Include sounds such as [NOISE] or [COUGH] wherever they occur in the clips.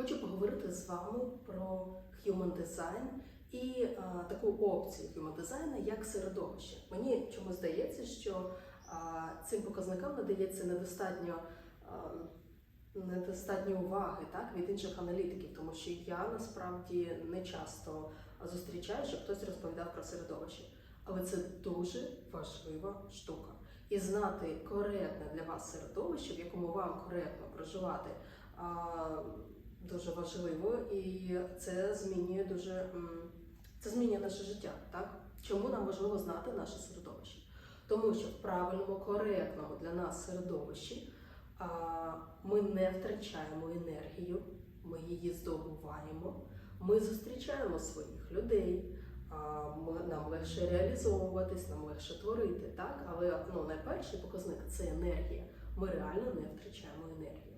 Хочу поговорити з вами про Human Design і а, таку опцію Human Design, як середовище. Мені чомусь здається, що а, цим показникам надається недостатньо. а, Недостатньо уваги так від інших аналітиків, тому що я насправді не часто зустрічаю, щоб хтось розповідав про середовище. Але це дуже важлива штука. І знати коректне для вас середовище, в якому вам коректно проживати, а, дуже важливо, і це змінює дуже це змінює наше життя. Так? Чому нам важливо знати наше середовище? Тому що в правильному, коректному для нас середовищі ми не втрачаємо енергію, ми її здобуваємо, ми зустрічаємо своїх людей. Нам легше реалізовуватись, нам легше творити, так? Але ну, найперший показник це енергія. Ми реально не втрачаємо енергію.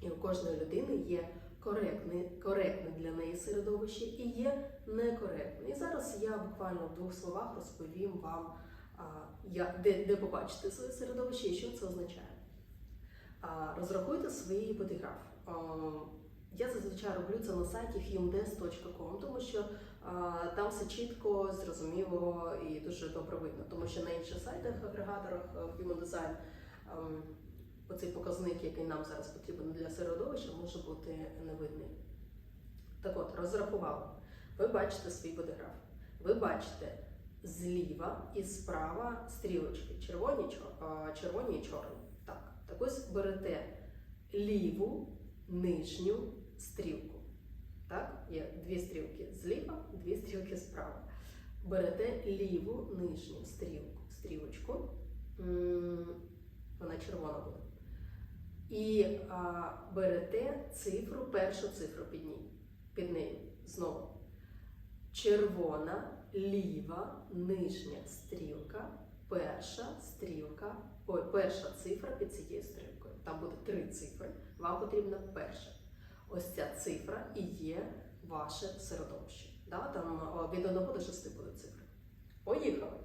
І у кожної людини є коректне, коректне для неї середовище і є некоректне. І зараз я буквально в двох словах розповім вам, де, де побачити своє середовище і що це означає. Розрахуйте свій бодіграф. Я зазвичай роблю це на сайті humdes.com, тому що а, там все чітко, зрозуміло і дуже добре видно. Тому що на інших сайтах, агрегаторах в Human Design ем, оцей показник, який нам зараз потрібен для середовища, може бути невидний. Так от, розрахували. Ви бачите свій бодиграф. Ви бачите зліва і справа стрілочки, червоні, червоні і чорні. Так, так ось берете ліву нижню стрілку. Так, є дві стрілки зліва, дві стрілки справа. Берете ліву нижню стрілку, стрілочку, вона червона буде. І а, берете цифру, першу цифру під ній, під нею. Знову. Червона, ліва, нижня стрілка, перша стрілка, ой, перша цифра під цією стрілкою. Там буде три цифри. Вам потрібна перша. Ось ця цифра і є ваше середовище. Да? Там від 1 до 6 буде цифри. Поїхали.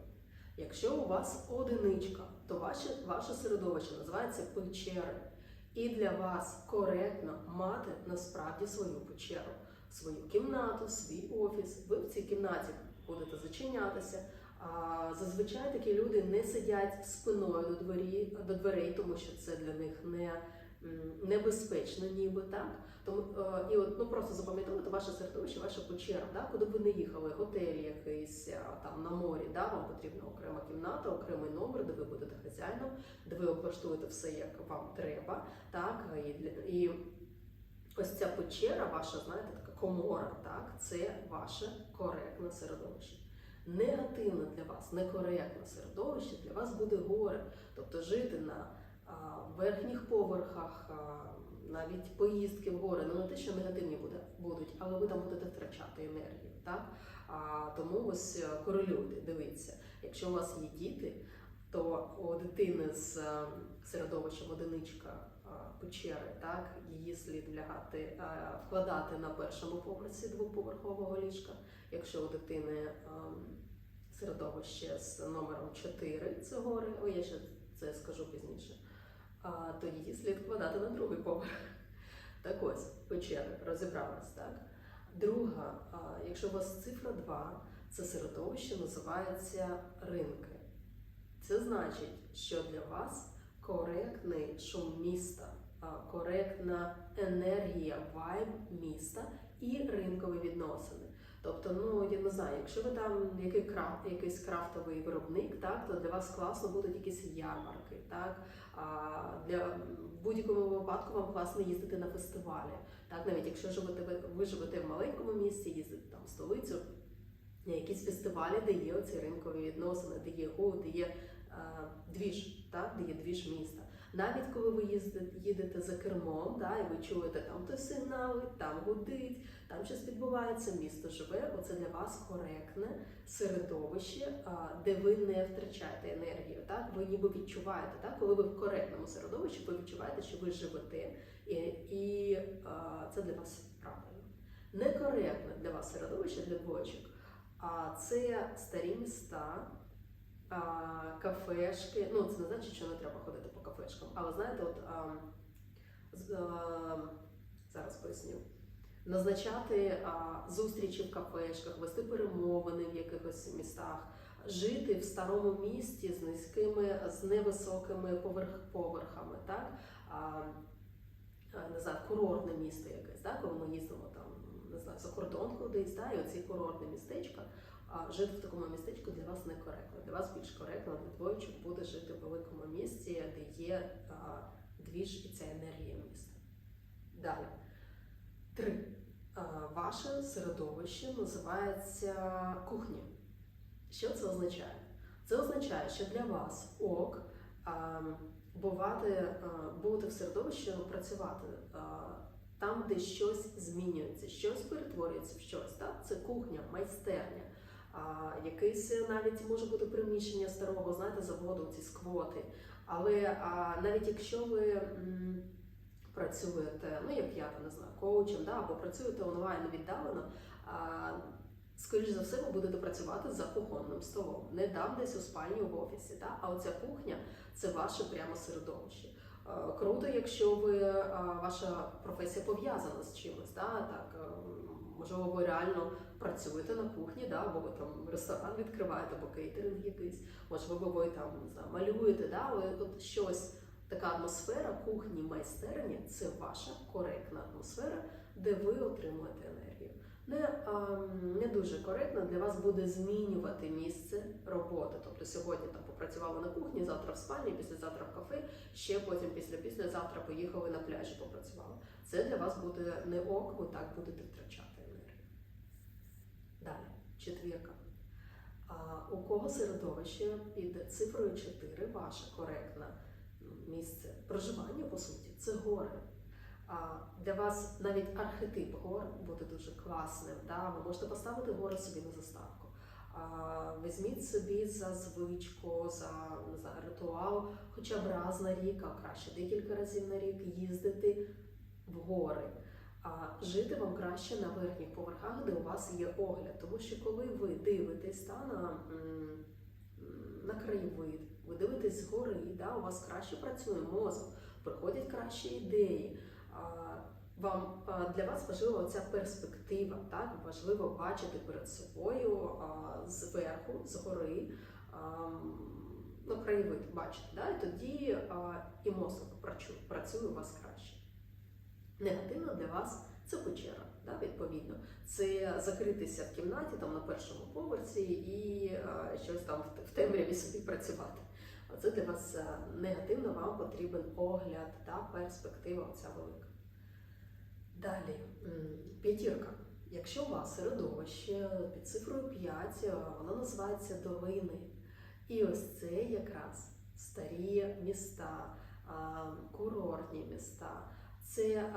Якщо у вас одиничка, то ваше, ваше середовище називається печери. І для вас коректно мати насправді свою печеру, свою кімнату, свій офіс. Ви в цій кімнаті будете зачинятися. А зазвичай такі люди не сидять спиною до двері до дверей, тому що це для них не небезпечно, ніби так. Тому е, і от ну просто запам'ятовуйте ваше середовище, ваша печера, да, куди ви не їхали, готель якийсь там на морі, да, вам потрібна окрема кімната, окремий номер, де ви будете хазяїном, де ви облаштуєте все, як вам треба. Так, і, і ось ця печера, ваша, знаєте, така комора, так, це ваше коректне середовище. Негативне для вас, некоректне середовище для вас буде горе. Тобто жити на верхніх поверхах, навіть поїздки в гори, ну не те, що негативні буде, будуть, але ви там будете втрачати енергію. Так? А, тому ось е, корелюйте, дивіться, якщо у вас є діти, то у дитини з е, середовищем одиничка печери, так, її слід лягати, е, вкладати на першому поверсі двоповерхового ліжка. Якщо у дитини ем, середовище з номером 4, це гори, о, я ще це скажу пізніше, то її слід вкладати на другий поверх. Так ось, печери, розібрались, так? Друга, якщо у вас цифра 2, це середовище називається ринки. Це значить, що для вас коректний шум міста, коректна енергія, вайб міста і ринкові відносини. Тобто, ну я не знаю, якщо ви там який крафт, якийсь крафтовий виробник, так то для вас класно будуть якісь ярмарки, так а для будь-якому випадку вам класно їздити на фестивалі. Так, навіть якщо живете ви, живете в маленькому місті, їздите там в столицю, на якісь фестивалі, де є оці ринкові відносини, де є гуд, де є е, двіж, так, де є двіж міста. Навіть коли ви їздите, їдете за кермом, да, і ви чуєте там то сигнали, там гудить, там щось відбувається, місто живе. Оце для вас коректне середовище, де ви не втрачаєте енергію. Так, ви ніби відчуваєте, так, коли ви в коректному середовищі, ви відчуваєте, що ви живете, і, і а, це для вас правильно. Некоректне для вас середовище для двоєчок. А це старі міста, а, кафешки. Ну, це не значить, що не треба ходити по кафешкам. Але знаєте, от а, а, Зараз поясню. Назначати а, зустрічі в кафешках, вести перемовини в якихось містах, жити в старому місті з низькими, з невисокими поверх, поверхами, так? А, не знаю, курортне місто якесь, так? коли ми їздимо там, не знаю, за кордон кудись, да? і оці курортне містечка, а жити в такому містечку для вас не коректно. Для вас більш коректно для двоєчок буде жити в великому місті, де є а, двіж і ця енергія міста. Далі. Три. А, Ваше середовище називається кухня. Що це означає? Це означає, що для вас ок а, бувати, а, бути в середовищі, працювати а, там, де щось змінюється, щось перетворюється в щось. Так? Це кухня, майстерня, а, якийсь навіть може бути приміщення старого, знаєте, заводу, ці сквоти. Але навіть якщо ви працюєте, ну як я не знаю, коучем, да, або працюєте онлайн віддалено, скоріш за все, ви будете працювати за кухонним столом, не там десь у спальні в офісі. Да? А оця кухня це ваше прямо середовище. Круто, якщо ви ваша професія пов'язана з чимось, да? так е, можливо, ви реально працюєте на кухні, да? або ви там ресторан відкриваєте, або кейтеринг якийсь, можливо, ви там не знаю, малюєте, да? але от щось. Така атмосфера кухні майстерні це ваша коректна атмосфера, де ви отримуєте енергію. Не, ем, не дуже коректно для вас буде змінювати місце роботи. Тобто сьогодні там попрацювали на кухні, завтра в спальні, післязавтра в кафе, ще потім після післязавтра поїхали на пляжі, попрацювали. Це для вас буде не ок, ви так будете втрачати. Далі, четвірка. У кого середовище під цифрою 4 ваше коректне місце проживання, по суті, це гори. Для вас навіть архетип гор буде дуже класним. Да? Ви можете поставити гори собі на заставку. Візьміть собі за звичку, за знаю, ритуал, хоча б раз на рік, а краще декілька разів на рік їздити в гори. Жити вам краще на верхніх поверхах, де у вас є огляд. Тому що коли ви дивитесь та, на, на краєвид, ви дивитесь згори, да, у вас краще працює мозок, приходять кращі ідеї. Вам для вас важлива ця перспектива, так важливо бачити перед собою зверху, згори, ну, краєвид бачити, да, і тоді і мозок працює у вас краще. Негативно для вас це печера, да, відповідно. Це закритися в кімнаті там на першому поверсі і а, щось там в- темряві собі працювати. Оце для вас негативно, вам потрібен огляд та перспектива оця велика. Далі, п'ятірка. Якщо у вас середовище під цифрою 5, а, воно називається долини. І ось це якраз старі міста, курортні міста. Це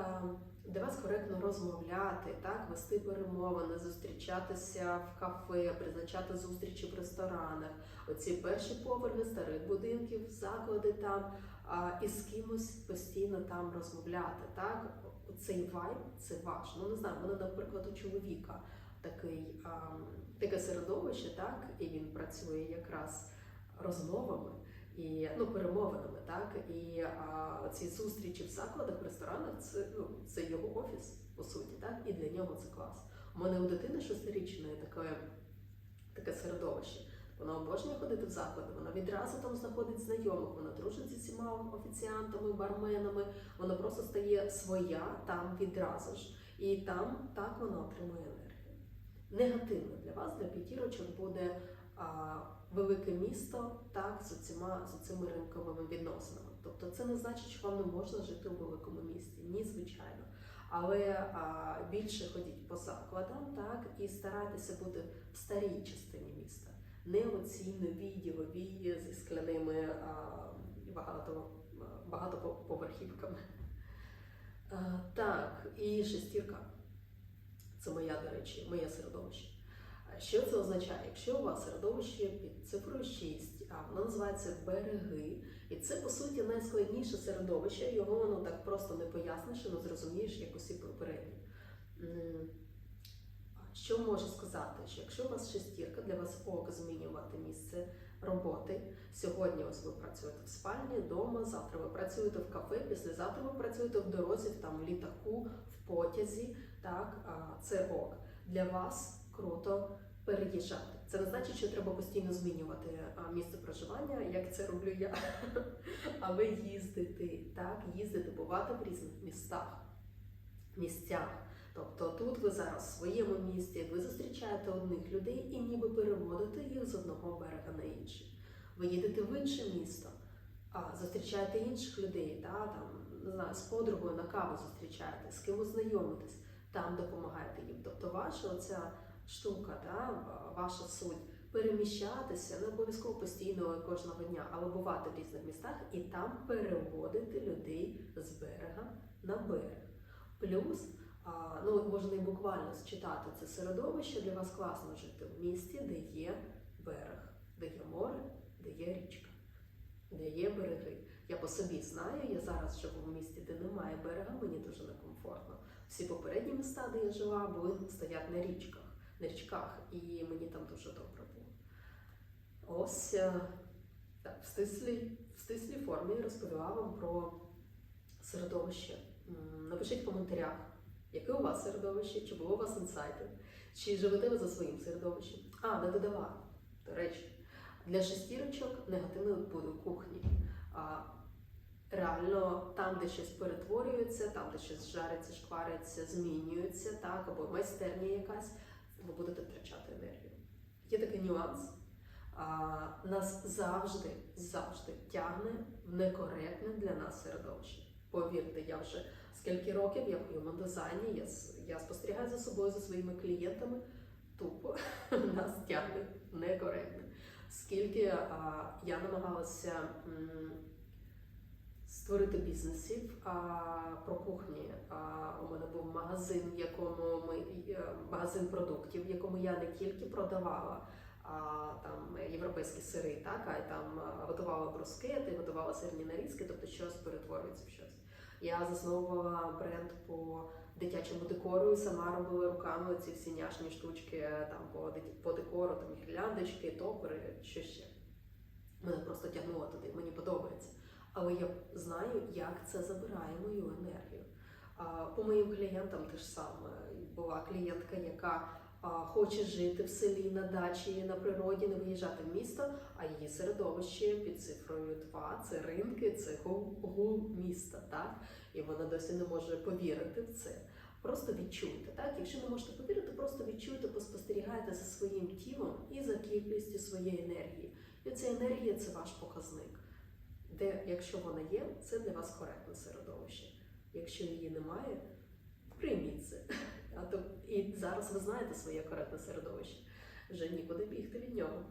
для вас коректно розмовляти, так, вести перемовини, зустрічатися в кафе, призначати зустрічі в ресторанах. Оці перші поверхи старих будинків, заклади там, і з кимось постійно там розмовляти. Так, цей вайб це ваш. Ну не знаю, мене, наприклад, у чоловіка такий таке середовище, так, і він працює якраз розмовами і ну, перемовинами, так і а, ці зустрічі в закладах, в ресторанах це ну це його офіс, по суті, так і для нього це клас. У мене у дитини шестирічної таке, таке середовище. Вона обожнює ходити в заклади, вона відразу там знаходить знайомих, вона дружить зі всіма офіціантами, барменами, вона просто стає своя там відразу ж. І там так вона отримує енергію. Негативно для вас, для п'ятірочок, буде а, велике місто так, з, оціма, з цими ринковими відносинами. Тобто це не значить, що вам не можна жити у великому місті. Ні, звичайно. Але а, більше ходіть по закладам, так, і старайтеся бути в старій частині міста, не оці нові ділові зі скляними а, багато, багатоповерхівками. А, так, і шестірка. Це моя, до речі, моє середовище. Що це означає? Якщо у вас середовище під цифрою 6, а воно називається береги, і це по суті найскладніше середовище, його воно так просто не поясниш і не зрозумієш, як усі попередні. Що можу сказати? Що якщо у вас шестірка, для вас ок змінювати місце роботи. Сьогодні ось ви працюєте в спальні, вдома, завтра ви працюєте в кафе, післязавтра ви працюєте в дорозі, там в літаку, в потязі. Так, це ок. Для вас круто переїжджати. Це не значить, що треба постійно змінювати місце проживання, як це роблю я. [LAUGHS] Але їздити, так, їздити, бувати в різних містах, місцях. Тобто тут ви зараз в своєму місті, ви зустрічаєте одних людей і ніби переводите їх з одного берега на інший. Ви їдете в інше місто, а зустрічаєте інших людей, та, там, не знаю, з подругою на каву зустрічаєте, з кимось знайомитесь, там допомагаєте їм. Тобто ваша оця штука, та, ваша суть переміщатися, не обов'язково постійно кожного дня, але бувати в різних містах і там переводити людей з берега на берег. Плюс ну, можна і буквально считати це середовище, для вас класно жити в місті, де є берег, де є море, де є річка, де є береги. Я по собі знаю, я зараз живу в місті, де немає берега, мені дуже некомфортно. Всі попередні міста, де я жила, були стоять на річках, на річках, і мені там дуже добре було. Ось е, так, в стислій, в стислій формі розповіла вам про середовище. Напишіть в коментарях, яке у вас середовище, чи було у вас інсайти, чи живете ви за своїм середовищем. А, не додала. До речі, для шестірочок негативно буде кухні. Реально, там, де щось перетворюється, там, де щось жариться, шквариться, змінюється, так, або майстерня якась, ви будете втрачати енергію. Є такий нюанс. А, нас завжди, завжди тягне в некоректне для нас середовище. Повірте, я вже скільки років я в human дизайні, я, я спостерігаю за собою, за своїми клієнтами. Тупо [LAUGHS] нас тягне некоректно. Скільки а, я намагалася м, створити бізнесів а, про кухні. А, у мене був магазин, в якому ми е, магазин продуктів, в якому я не тільки продавала а, там європейські сири, так а й там а, готувала брускети, готувала сирні нарізки, тобто щось перетворюється в щось. Я засновувала бренд по дитячому декору і сама робила руками ці всі няшні штучки е, там по, по декору, там гірляндочки, топери, що ще. Мене просто тягнуло туди, мені подобається. Але я знаю, як це забирає мою енергію. По моїм клієнтам теж саме була клієнтка, яка хоче жити в селі на дачі, на природі, не виїжджати в місто, а її середовище під цифрою 2 це ринки, це гул міста. Так? І вона досі не може повірити в це. Просто відчуйте, так? Якщо не можете повірити, просто відчуйте, поспостерігайте за своїм тілом і за кількістю своєї енергії. І ця енергія це ваш показник. Де, якщо вона є, це для вас коректне середовище. Якщо її немає, прийміть це. [LAUGHS] А то і зараз ви знаєте своє коректне середовище. Вже нікуди бігти від нього.